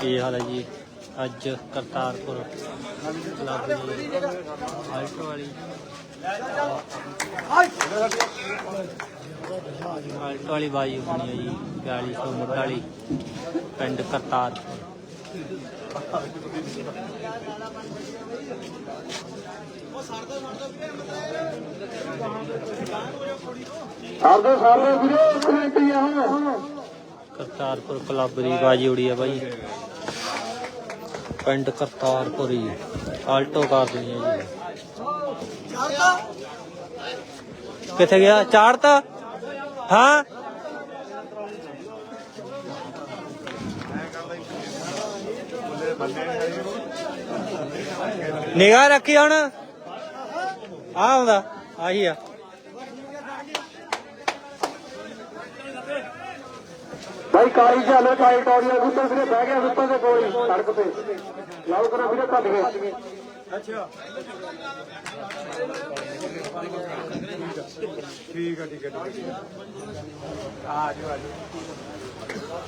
ਕੀ ਹਾਲ ਹੈ ਜੀ, ਅੱਜ ਕਰਤਾਰਪੁਰ ਕਲੱਬ ਦੀ ਆਲਟੋ ਵਾਲੀ ਆਲਟੋ ਵਾਲੀ ਬਾਈ ਬਣੀ ਹੈ ਜੀ 4200 ਮੁੱਢ ਪਿੰਡ ਕਰਤਾਰਪੁਰ। ਸਾਡੇ ਸਾਡੇ ਵੀਰੇ ਇੱਕ ਮਿੰਟ ਹੀ ਆ ਹੁਣ ਕਰਤਾਰਪੁਰ ਕਲੱਬ ਦੀ ਬਾਜੀ ਉੜੀ ਹੈ ਬਾਈ ਪਿੰਡ ਕਰਤਾਰਪੁਰ ਜੀ ਆਲਟੋ ਕਾਰ ਦੀ ਹੈ ਜੀ ਕਿੱਥੇ ਗਿਆ ਚਾੜਤਾ ਹਾਂ ਨਿਗਾਹ ਰੱਖੀ ਹੁਣ। ਆ ਆਉਂਦਾ ਆਹੀ ਆ। ਭਾਈ ਕਾਲੀ ਚੱਲ ਕਾਲੀ ਟੌਰੀਆ ਗੁੱਤਰ ਵੀਰੇ ਬਹਿ ਗਿਆ ਗੁੱਤਰ ਦੇ ਕੋਲ ਹੀ ਸੜਕ ਤੇ। ਲਾਓ ਕਰੋ ਵੀਰੇ ਭੱਜ ਗਏ। ਠੀਕ ਆ ਠੀਕ ਆ ਠੀਕ ਆ। ਆ ਜਾਓ ਆ ਜਾਓ।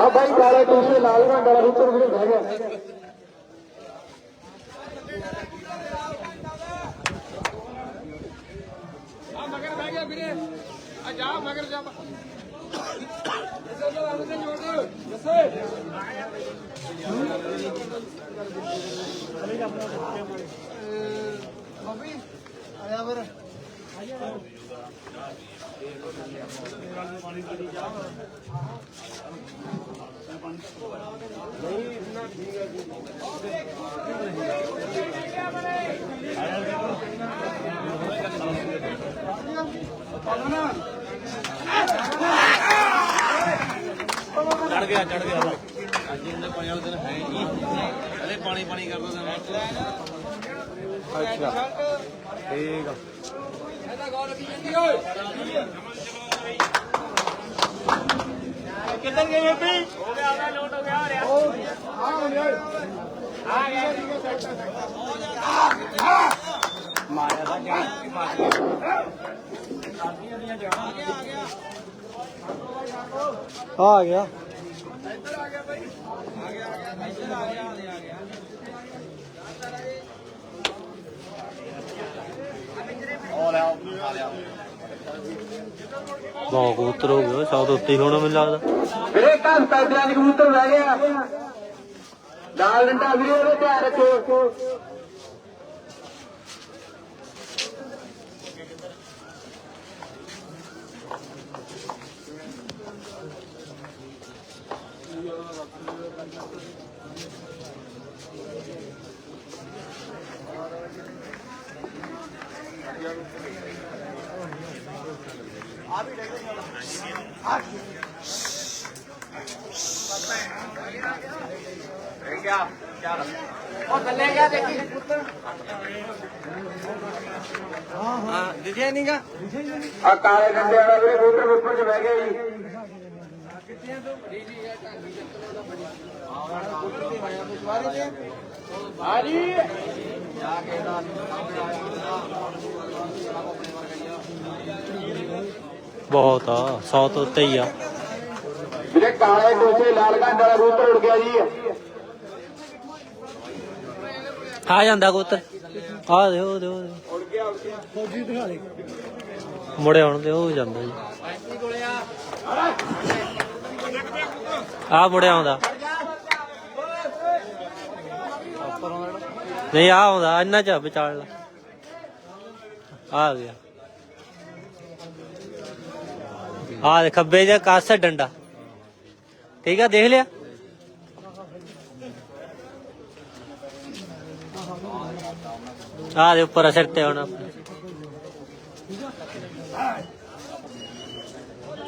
ਆ ਭਾਈ ਕਾਲੇ ਟੂਸੇ ਲਾਲ ਰੰਗ ਵਾਲਾ ਗੁੱਤਰ ਵੀਰੇ ਬਹਿ ਗਿਆ। ਮਗਰ ਬਹਿ ਗਿਆ ਵੀਰੇ। ਆ ਜਾ ਮਗਰ ਜਾ। ਇਸੇ ਨੂੰ ਆਉਂਦੇ ਜੋੜ ਦਿਓ ਜੱਸੇ ਬਾਬੀ ਆਇਆ ਫਿਰ। ਚੜ ਗਿਆ ਚੜ ਗਿਆ ਅੱਜ ਇਹਨੇ ਪਾਣੀ ਵਾਲਾ ਦਿਨ ਹੈ ਨਹੀਂ ਹਲੇ ਪਾਣੀ ਪਾਣੀ ਕਰਦਾ ਅੱਛਾ। ਠੀਕ ਆ ਇਹਦਾ ਗੌਰ ਰੱਖੀ ਜਾਂਦੀ ਓਏ। ਕਿੱਧਰ ਗਏ ਬੇਬੀ? ਆ ਹੁਣ ਯਾਰ ਆ ਗਿਆ। ਮਾਰਿਆ ਦਾ ਕਿਆ ਆ ਗਿਆ ਬਹੁਤ ਕਬੂਤਰ ਹੋ ਗਏ ਸੌ ਤੋਂ ਉੱਤੇ ਹੀ ਹੋਣਾ ਮੈਨੂੰ ਲੱਗਦਾ। ਵੀਰੇ ਘਰ ਪੈਦਿਆਂ ਦੀ ਕਬੂਤਰ ਬਹਿ ਗਿਆ ਲਾਲ ਡੰਡਾ ਵੀਰੇ ਉਹਦੇ ਧਿਆਨ ਰੱਖੋ। ਉਹ ਥੱਲੇ ਗਿਆ ਦੇਖੀ। ਪੁੱਤ ਹਾਂ ਦਿਖਿਆ ਨਹੀਂਗਾ ਆ ਕਾਲੇ ਡੰਡੇ ਵਾਲਾ ਵੀਰੇ ਕਬੂਤਰ ਉੱਪਰ ਚ ਬਹਿ ਗਿਆ ਜੀ। ਬਹੁਤ ਆ 100 ਤੋਂ ਉੱਤੇ ਹੀ ਆ। ਵੀਰੇ ਕਾਲੇ ਟੋਸੇ ਲਾਲ ਗੰਡ ਵਾਲਾ ਕਬੂਤਰ ਉੜ ਗਿਆ ਜੀ। ਆ ਜਾਂਦਾ ਕਬੂਤਰ ਆ ਦੇ ਉਹ ਦੇ ਉਹ ਉੜ ਗਿਆ ਫੌਜੀ ਦਿਖਾ ਦੇ ਮੁੜੇ ਆਉਣ ਦੇ ਉਹ ਜਾਂਦਾ ਜੀ। ਆ ਮੁੜੇ ਆਉਂਦਾ। ਨਹੀਂ, ਆ ਆਉਂਦਾ, ਇੰਨਾ ਚ ਵਿਚਾਲ ਲਾ। ਆ ਗਿਆ। ਆ ਦੇ, ਖੱਬੇ ਜਿਹਾ ਕਾਸਾ ਡੰਡਾ। ਠੀਕ ਆ, ਦੇਖ ਲਿਆ? ਆ ਦੇ ਉੱਪਰ ਸਿਰ ਤੇ ਹੁਣ।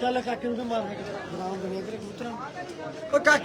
ਚੱਲ ਕਾਕੇ ਨੂੰ ਤੇ ਮਾਰ ਦੇ ਬਰਾਮ ਬਣੇ ਕਬੂਤਰਾਂ ਉਹ ਕਾਕੇ